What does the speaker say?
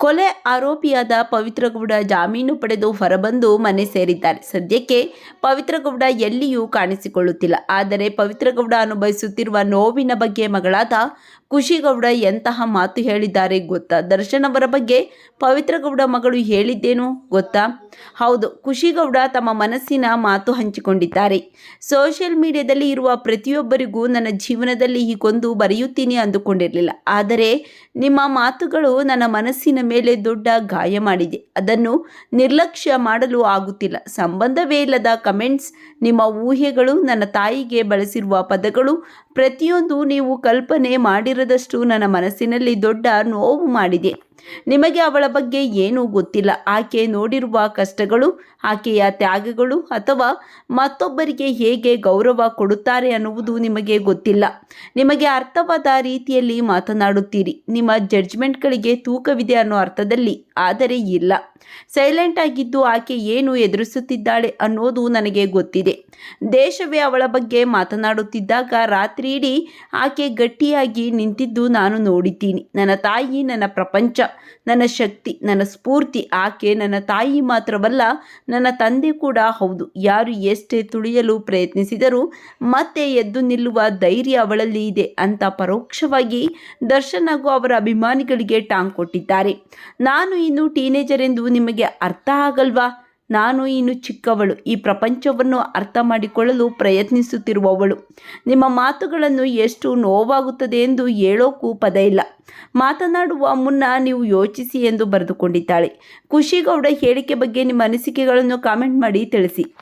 ಕೊಲೆ ಆರೋಪಿಯಾದ ಪವಿತ್ರಗೌಡ ಜಾಮೀನು ಪಡೆದು ಹೊರಬಂದು ಮನೆ ಸೇರಿದ್ದಾರೆ. ಸದ್ಯಕ್ಕೆ ಪವಿತ್ರಗೌಡ ಎಲ್ಲಿಯೂ ಕಾಣಿಸಿಕೊಳ್ಳುತ್ತಿಲ್ಲ. ಆದರೆ ಪವಿತ್ರಗೌಡ ಅನುಭವಿಸುತ್ತಿರುವ ನೋವಿನ ಬಗ್ಗೆ ಮಗಳಾದ ಖುಷಿಗೌಡ ಎಂತಹ ಮಾತು ಹೇಳಿದ್ದಾರೆ ಗೊತ್ತಾ? ದರ್ಶನ್ ಅವರ ಬಗ್ಗೆ ಪವಿತ್ರಗೌಡ ಮಗಳು ಹೇಳಿದ್ದೇನು ಗೊತ್ತಾ? ಹೌದು, ಖುಷಿಗೌಡ ತಮ್ಮ ಮನಸ್ಸಿನ ಮಾತು ಹಂಚಿಕೊಂಡಿದ್ದಾರೆ. ಸೋಷಿಯಲ್ ಮೀಡಿಯಾದಲ್ಲಿ ಇರುವ ಪ್ರತಿಯೊಬ್ಬರಿಗೂ ನನ್ನ ಜೀವನದಲ್ಲಿ ಹೀಗೊಂದು ಬರೆಯುತ್ತೀನಿ ಅಂದುಕೊಂಡಿರಲಿಲ್ಲ. ಆದರೆ ನಿಮ್ಮ ಮಾತುಗಳು ನನ್ನ ಮನಸ್ಸಿನ ಮೇಲೆ ದೊಡ್ಡ ಗಾಯ ಮಾಡಿದೆ. ಅದನ್ನು ನಿರ್ಲಕ್ಷ್ಯ ಮಾಡಲು ಆಗುತ್ತಿಲ್ಲ. ಸಂಬಂಧವೇ ಇಲ್ಲದ ಕಮೆಂಟ್ಸ್, ನಿಮ್ಮ ಊಹೆಗಳು ನನ್ನ ತಾಯಿಗೆ ಬಳಸಿರುವ ಪದಗಳು, ಪ್ರತಿಯೊಂದು ನೀವು ಕಲ್ಪನೆ ಮಾಡಿರದಷ್ಟು ನನ್ನ ಮನಸ್ಸಿನಲ್ಲಿ ದೊಡ್ಡ ನೋವು ಮಾಡಿದೆ. ನಿಮಗೆ ಅವಳ ಬಗ್ಗೆ ಏನೂ ಗೊತ್ತಿಲ್ಲ. ಆಕೆ ನೋಡಿರುವ ಕಷ್ಟಗಳು, ಆಕೆಯ ತ್ಯಾಗಗಳು ಅಥವಾ ಮತ್ತೊಬ್ಬರಿಗೆ ಹೇಗೆ ಗೌರವ ಕೊಡುತ್ತಾರೆ ಅನ್ನುವುದು ನಿಮಗೆ ಗೊತ್ತಿಲ್ಲ. ನಿಮಗೆ ಅರ್ಥವಾದ ರೀತಿಯಲ್ಲಿ ಮಾತನಾಡುತ್ತೀರಿ. ನಿಮ್ಮ ಜಡ್ಜ್ಮೆಂಟ್ಗಳಿಗೆ ತೂಕವಿದೆ ಅನ್ನೋ ಅರ್ಥದಲ್ಲಿ, ಆದರೆ ಇಲ್ಲ. ಸೈಲೆಂಟ್ ಆಗಿದ್ದು ಆಕೆ ಏನು ಎದುರಿಸುತ್ತಿದ್ದಾಳೆ ಅನ್ನೋದು ನನಗೆ ಗೊತ್ತಿದೆ. ದೇಶವೇ ಅವಳ ಬಗ್ಗೆ ಮಾತನಾಡುತ್ತಿದ್ದಾಗ ರಾತ್ರಿ ಇಡೀ ಆಕೆ ಗಟ್ಟಿಯಾಗಿ ನಿಂತಿದ್ದು ನಾನು ನೋಡಿದ್ದೀನಿ. ನನ್ನ ತಾಯಿ, ನನ್ನ ಪ್ರಪಂಚ, ನನ್ನ ಶಕ್ತಿ, ನನ್ನ ಸ್ಫೂರ್ತಿ, ಆಕೆ ನನ್ನ ತಾಯಿ ಮಾತ್ರವಲ್ಲ, ನನ್ನ ತಂದೆ ಕೂಡ ಹೌದು. ಯಾರು ಎಷ್ಟೇ ತುಳಿಯಲು ಪ್ರಯತ್ನಿಸಿದರೂ ಮತ್ತೆ ಎದ್ದು ನಿಲ್ಲುವ ಧೈರ್ಯ ಅವಳಲ್ಲಿ ಇದೆ ಅಂತ ಪರೋಕ್ಷವಾಗಿ ದರ್ಶನ್ ಹಾಗೂ ಅವರ ಅಭಿಮಾನಿಗಳಿಗೆ ಟಾಂಗ್ ಕೊಟ್ಟಿದ್ದಾರೆ. ನಾನು ಇನ್ನು ಟೀನೇಜರ್ ಎಂದು ನಿಮಗೆ ಅರ್ಥ ಆಗಲ್ವಾ? ನಾನು ಇನ್ನು ಚಿಕ್ಕವಳು. ಈ ಪ್ರಪಂಚವನ್ನು ಅರ್ಥ ಮಾಡಿಕೊಳ್ಳಲು ಪ್ರಯತ್ನಿಸುತ್ತಿರುವವಳು. ನಿಮ್ಮ ಮಾತುಗಳನ್ನು ಎಷ್ಟು ನೋವಾಗುತ್ತದೆ ಎಂದು ಹೇಳೋಕ್ಕೂ ಪದ ಇಲ್ಲ. ಮಾತನಾಡುವ ಮುನ್ನ ನೀವು ಯೋಚಿಸಿ ಎಂದು ಬರೆದುಕೊಂಡಿದ್ದಾಳೆ. ಖುಷಿಗೌಡ ಹೇಳಿಕೆ ಬಗ್ಗೆ ನಿಮ್ಮ ಅನಿಸಿಕೆಗಳನ್ನು ಕಾಮೆಂಟ್ ಮಾಡಿ ತಿಳಿಸಿ.